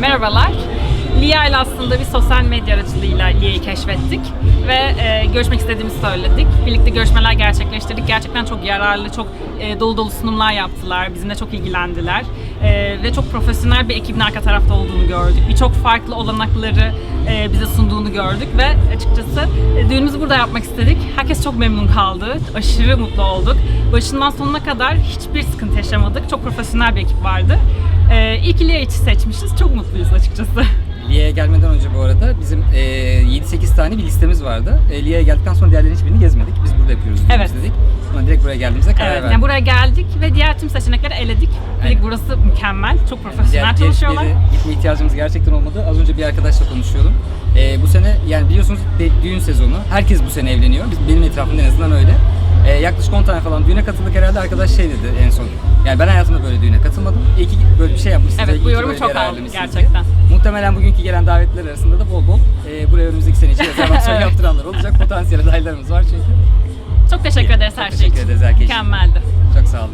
merhabalar. Lia ile aslında bir sosyal medya aracılığıyla Lia'yı keşfettik ve e, görüşmek istediğimizi söyledik. Birlikte görüşmeler gerçekleştirdik. Gerçekten çok yararlı, çok e, dolu dolu sunumlar yaptılar. Bizimle çok ilgilendiler. E, ve çok profesyonel bir ekibin arka tarafta olduğunu gördük. Birçok farklı olanakları e, bize sunduğunu gördük ve açıkçası e, düğünümüzü burada yapmak istedik. Herkes çok memnun kaldı. Aşırı mutlu olduk. Başından sonuna kadar hiçbir sıkıntı yaşamadık. Çok profesyonel bir ekip vardı. E, ilk Lia'yı seçmişiz. Çok mutluyuz açıkçası. Lia'ya gelmeden önce bu arada bizim e, 7-8 tane bir listemiz vardı. E, Lia'ya geldikten sonra diğerlerinin hiçbirini gezmedik. Biz burada yapıyoruz Evet. dedik. Ama direkt buraya geldiğimizde karar Evet, verdik. yani buraya geldik ve diğer tüm seçenekleri eledik. Dedik Aynen. burası mükemmel, çok profesyonel Diğer- diğer çalışıyorlar. yere gitme ihtiyacımız gerçekten olmadı. Az önce bir arkadaşla konuşuyordum. E, bu sene yani biliyorsunuz de- düğün sezonu. Herkes bu sene evleniyor. Biz, benim etrafımda en azından öyle. E, yaklaşık 10 tane falan düğüne katıldık herhalde. Arkadaş şey dedi en son. Yani ben hayatımda böyle düğüne katılmadım. İyi ki böyle bir şey yapmışsınız. Evet, bu yorumu çok aldım gerçekten. diye. Muhtemelen bugünkü gelen davetler arasında da bol bol e, buraya önümüzdeki sene için rezervasyon Evet. yaptıranlar olacak. Potansiyel adaylarımız var çünkü. Çok teşekkür ederiz her şey teşekkür için. ederiz herkes için. Mükemmeldi. Çok sağ olun.